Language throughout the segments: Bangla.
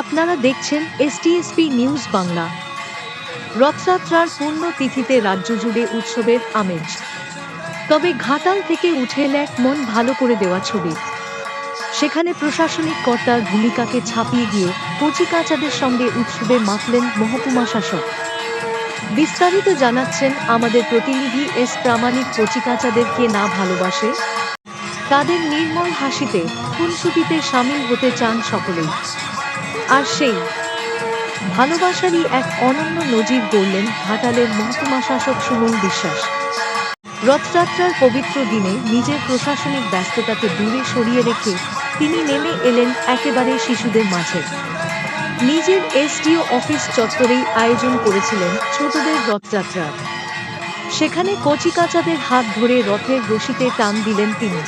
আপনারা দেখছেন এসটিএসপি নিউজ বাংলা। রথযাত্রার পূর্ণ তিথিতে রাজ্য জুড়ে উৎসবের আমেজ। তবে ঘাটাল থেকে উঠে এল এক মন ভালো করে দেওয়া ছবি। সেখানে প্রশাসনিক কর্তার ভূমিকাকে ছাপিয়ে গিয়ে কচিকাচাদের সঙ্গে উৎসবে মাতলেন মহকুমা শাসক। বিস্তারিত জানাচ্ছেন আমাদের প্রতিনিধি এস প্রামাণিক কচিকাচাদেরকে না ভালোবাসে। তাদের নির্মল হাসিতে, খুনসুটিতে সামিল হতে চান সকলেই। আর সেই। ভালোবাসারই এক অনন্য নজির গড়লেন ঘাটালের মহকুমা শাসক সুমন বিশ্বাস। রথযাত্রার পবিত্র দিনে নিজের প্রশাসনিক ব্যস্ততাকে দূরে সরিয়ে রেখে তিনি নেমে এলেন একেবারে শিশুদের মাঝে। নিজের এসডিও অফিস চত্বরেই আয়োজন করেছিলেন ছোটদের রথযাত্রার সেখানে কচিকাচাদের হাত ধরে রথের রশিতে টান দিলেন তিনি।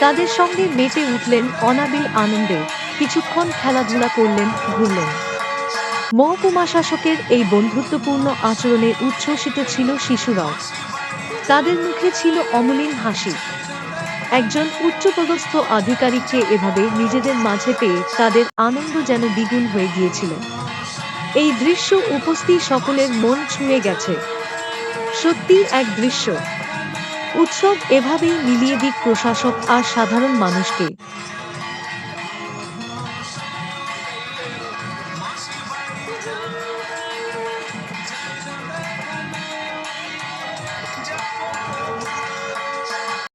তাদের সঙ্গে মেতে উঠলেন অনাবিল আনন্দে। কিছুক্ষণ খেলাধুলা করলেন, ঘুরলেন। মহকুমা শাসকের এই বন্ধুত্বপূর্ণ আচরণে উচ্ছ্বসিত ছিল শিশুরাও। তাদের মুখে ছিল অমলিন হাসি। একজন উচ্চপদস্থ আধিকারিককে এভাবে নিজেদের মাঝে পেয়ে তাদের আনন্দ যেন দ্বিগুণ হয়ে গিয়েছিল। এই দৃশ্য উপস্থিত সকলের মন ছুঁয়ে গেছে। সত্যি এক দৃশ্য। উৎসব এভাবেই মিলিয়ে দিক প্রশাসক আর সাধারণ মানুষকে।